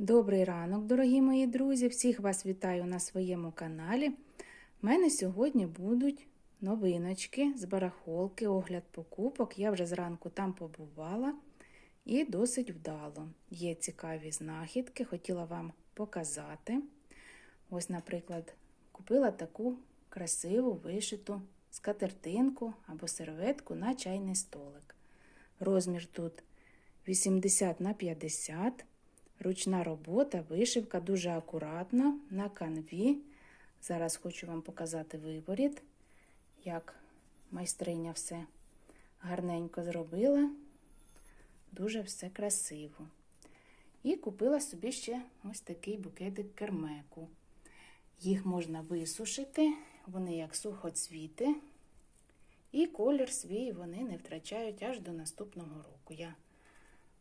Добрий ранок, дорогі мої друзі! Всіх вас вітаю на своєму каналі. У мене сьогодні будуть новиночки з барахолки, огляд покупок. Я вже зранку там побувала і досить вдало. Є цікаві знахідки, хотіла вам показати. Ось, наприклад, купила таку красиву вишиту скатертинку або серветку на чайний столик. Розмір тут 80 на 50 Ручна робота, вишивка дуже акуратна на канві. Зараз хочу вам показати виворіт, як майстриня все гарненько зробила. Дуже все красиво. І купила собі ще ось такий букетик кермеку. Їх можна висушити, вони як сухоцвіти. І колір свій вони не втрачають аж до наступного року. Я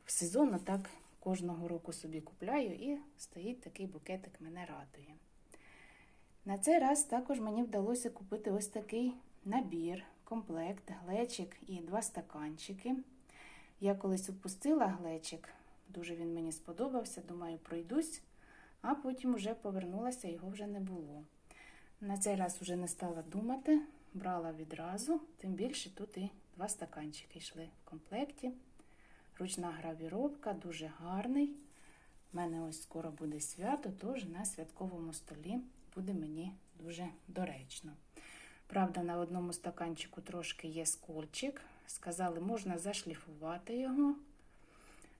в сезон так кожного року собі купляю і стоїть такий букетик, мене радує. На цей раз також мені вдалося купити ось такий набір, комплект, глечик і два стаканчики. Я колись упустила глечик, дуже він мені сподобався, думаю, пройдусь, а потім вже повернулася, його вже не було. На цей раз вже не стала думати, брала відразу, тим більше тут і два стаканчики йшли в комплекті. Ручна гравіровка, дуже гарний. У мене ось скоро буде свято, тож на святковому столі буде мені дуже доречно. Правда, на одному стаканчику трошки є скольчик. Сказали, можна зашліфувати його.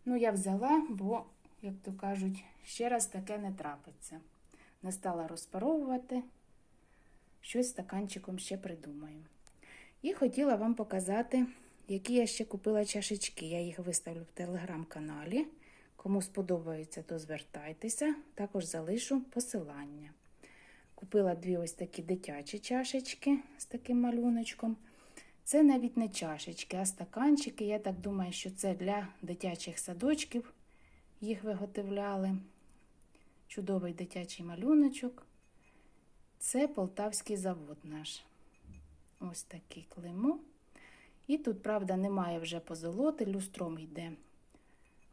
Ну, я взяла, бо, як то кажуть, ще раз таке не трапиться. Не стала розпаровувати, щось стаканчиком ще придумаю. І хотіла вам показати які я ще купила чашечки. Я їх виставлю в телеграм-каналі. Кому сподобається, то звертайтеся, також залишу посилання. Купила дві ось такі дитячі чашечки з таким малюночком. Це навіть не чашечки, а стаканчики. Я так думаю, що це для дитячих садочків їх виготовляли. Чудовий дитячий малюночок. Це полтавський завод наш. Ось такий клеймо. І тут, правда, немає вже позолоти, люстром йде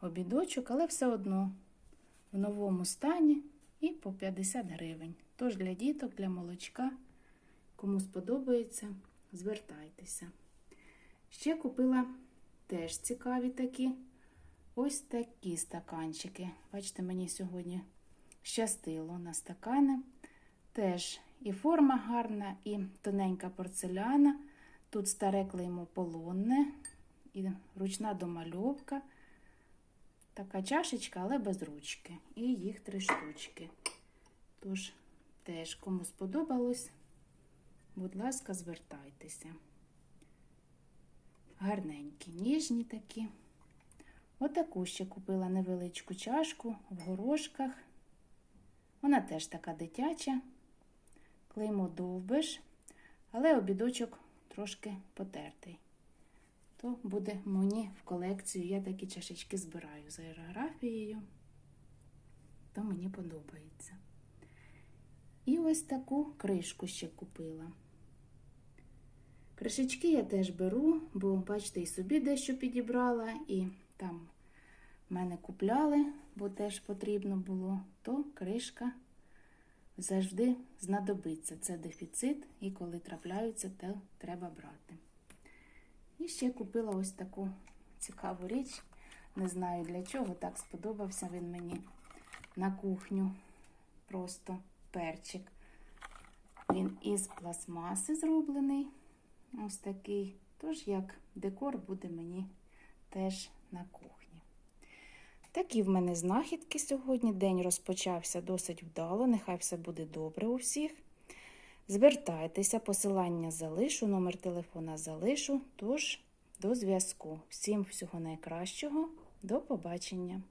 обідочок, але все одно в новому стані і по 50 гривень. Тож для діток, для молочка, кому сподобається, звертайтеся. Ще купила теж цікаві такі ось такі стаканчики. Бачите, мені сьогодні щастило на стакани. Теж і форма гарна, і тоненька порцеляна. Тут старе клеймо полонне і ручна домальовка. Така чашечка, але без ручки. І їх три штучки. Тож, теж, кому сподобалось, будь ласка, звертайтеся. Гарненькі, ніжні такі. Отаку ще купила невеличку чашку в горошках. Вона теж така дитяча, клеймо довбиш, але обідочок трошки потертий. То буде мені в колекцію. Я такі чашечки збираю за аерографією, то мені подобається. І ось таку кришку ще купила. Кришечки я теж беру, бо, бачите, і собі дещо підібрала, і там мене купляли, бо теж потрібно було, то кришка завжди знадобиться. Це дефіцит, і коли трапляються, то треба брати. І ще купила ось таку цікаву річ. Не знаю для чого, так сподобався він мені на кухню. Просто перчик. Він із пластмаси зроблений. Ось такий. Тож, як декор буде мені теж на кухні. Такі в мене знахідки сьогодні. День розпочався досить вдало. Нехай все буде добре у всіх. Звертайтеся, посилання залишу, номер телефона залишу. Тож, до зв'язку. Всім всього найкращого, до побачення!